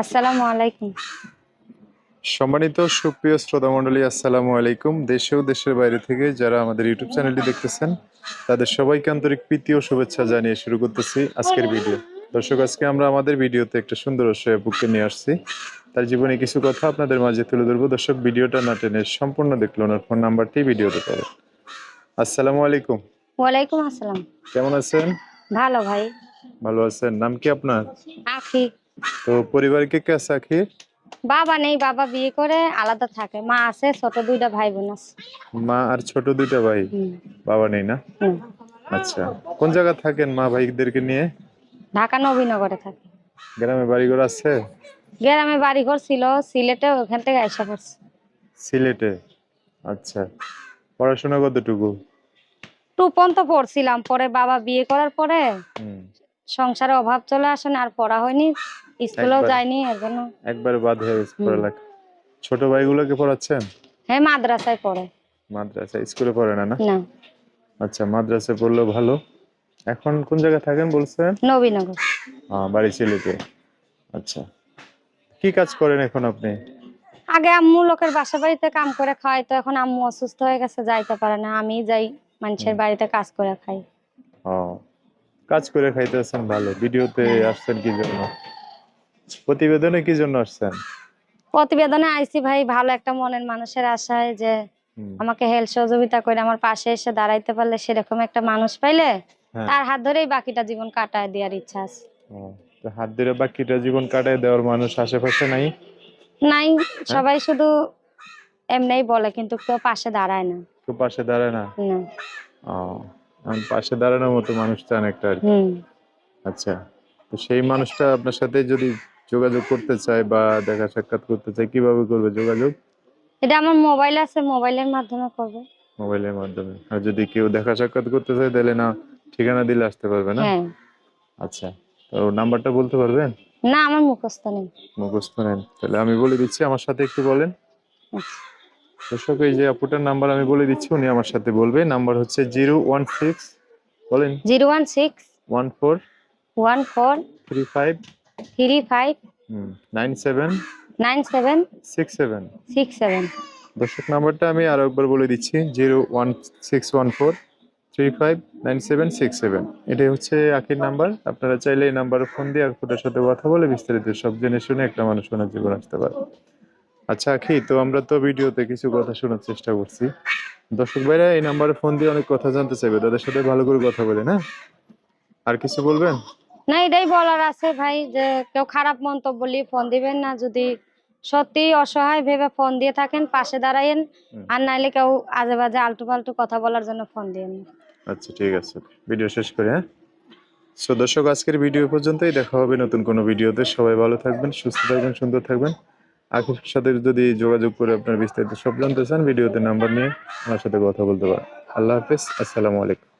আসসালামু আলাইকুম। সম্মানিত সুপ্রিয় শ্রোতা মণ্ডলী আসসালামু আলাইকুম। দেশে ও দেশের বাইরে থেকে যারা আমাদের ইউটিউব চ্যানেলটি দেখতেছেন তাদের সবাইকে আন্তরিক প্রীতি ও শুভেচ্ছা জানিয়ে শুরু করতেছি আজকের ভিডিও। দর্শক আজকে আমরা আমাদের ভিডিওতে একটা সুন্দর অসহায় বুককে নিয়ে আসছি। তার জীবনে কিছু কথা আপনাদের মাঝে তুলে ধরবো। দর্শক ভিডিওটা না টেনে সম্পূর্ণ দেখল ওনার ফোন নাম্বারটি ভিডিওতে পাবেন। আসসালামু আলাইকুম। ওয়ালাইকুম আসসালাম। কেমন আছেন? ভালো ভাই। ভালো আছেন। নাম কি আপনার? আখি তো পরিবার কে কে আছে বাবা নেই বাবা বিয়ে করে আলাদা থাকে। মা আছে ছোট দুইটা ভাই বোন আছে। মা আর ছোট দুইটা ভাই? বাবা নেই না? আচ্ছা। কোন জায়গা থাকেন মা ভাইদেরকে নিয়ে? ঢাকা নবীনগরে থাকে। গ্রামে বাড়িঘর আছে? গ্রামে বাড়িঘর ছিল সিলেটে ওখান থেকে আইসা পড়ছে। সিলেটে? আচ্ছা। পড়াশোনা কতটুকু? টু পর্যন্ত পড়ছিলাম পরে বাবা বিয়ে করার পরে সংসারে অভাব চলে আসে না আর পড়া হয়নি স্কুলেও। যায়নি এর জন্য। একবারে বাদ হয়ে গেছে। পড়ালেখা। ছোট ভাইগুলোকে পড়াচ্ছেন? হ্যাঁ মাদ্রাসায় পড়ে। মাদ্রাসা স্কুলে পড়ে না না? আচ্ছা মাদ্রাসায় পড়লেও ভালো। এখন কোন জায়গায় থাকেন বলছেন? নবীনগর। আহ, বাড়ি সিলেটে। আচ্ছা। কি কাজ করেন এখন আপনি? আগে আম্মু লোকের বাসা বাড়িতে কাম করে খাওয়াই তো এখন আম্মু অসুস্থ হয়ে গেছে যাইতে পারে না। আমি যাই মানুষের বাড়িতে কাজ করে খাই। ও। কাজ করে খাইতেছেন ভালো। ভিডিওতে আসছেন কি জন্য? প্রতিবেদনে কি জন্য আসছেন? প্রতিবেদনে আইসি ভাই ভালো একটা মনের মানুষের আশায় যে আমাকে হেল্প সহযোগিতা করে আমার পাশে এসে দাঁড়াইতে পারলে সেরকম একটা মানুষ পাইলে হ্যাঁ। তার হাত ধরেই বাকিটা জীবন কাটায় দেওয়ার ইচ্ছা আছে। হাত ধরে বাকিটা জীবন কাটায় দেওয়ার মানুষ আশেপাশে নাই? নাই সবাই শুধু এমনিই বলে কিন্তু কেউ পাশে দাঁড়ায় না। কেউ পাশে দাঁড়ায় না? না। পাশে দাঁড়ানোর মতো মানুষ চান একটা আর কি। আচ্ছা তো সেই মানুষটা আপনার সাথে যদি যোগাযোগ করতে চায় বা দেখা সাক্ষাৎ করতে চায় কীভাবে করবে যোগাযোগ? এটা আমার মোবাইল আছে মোবাইলের মাধ্যমে করবে। মোবাইলের মাধ্যমে। আর যদি কেউ দেখা সাক্ষাৎ করতে চায় তাহলে না ঠিকানা দিলে আসতে পারবে না? হ্যাঁ। আচ্ছা তো নাম্বারটা বলতে পারবেন? না আমার মুখস্থ নেই। মুখস্থ নেন তাহলে আমি বলে দিচ্ছি আমার সাথে একটু বলেন। আচ্ছা। দর্শক এই যে আপুটার নাম্বার আমি বলে দিচ্ছি উনি আমার সাথে বলবে। নাম্বার হচ্ছে জিরো ওয়ান সিক্স বলেন zero one six one four one four three five three five nine seven nine seven six seven. Six seven. দর্শক নাম্বারটা আমি আরও একবার বলে দিচ্ছি zero one six one four three five nine seven six seven. এটাই হচ্ছে আখির নাম্বার। আপনারা চাইলে এই নাম্বারে ফোন দিয়ে আকুটার সাথে কথা বলে বিস্তারিত সব জেনে শুনে একটা মানুষ ওনার জীবন আসতে পারে। আচ্ছা আখি তো আমরা তো ভিডিওতে কিছু কথা শোনার চেষ্টা করছি। দর্শক ভাইরা এই নাম্বারে ফোন দিয়ে অনেক কথা জানতে চাইবে তাদের সাথে ভালো করে কথা বলে না? আর কিছু বলবেন? না এটাই বলার আছে ভাই যে কেউ খারাপ মন্তব্য নিয়ে ফোন দিবেন না যদি সত্যি অসহায় ভেবে ফোন দিয়ে থাকেন পাশে দাঁড়ায়েন। আর নাইলে কেউ আজে বাজে আলটু পাল্টু কথা বলার জন্য ফোন দিয়েন আচ্ছা ঠিক আছে ভিডিও শেষ করে হ্যাঁ? সো দর্শক আজকের ভিডিও পর্যন্তই দেখা হবে নতুন কোনো ভিডিওতে সবাই ভালো থাকবেন সুস্থ থাকবেন সুন্দর থাকবেন। আখির সাথে যদি যোগাযোগ করে আপনার বিস্তারিত সব জানতে চান, ভিডিওতে নাম্বার নিয়ে আমার সাথে কথা বলতে পারেন। আল্লাহ হাফিজ, আসসালামু আলাইকুম।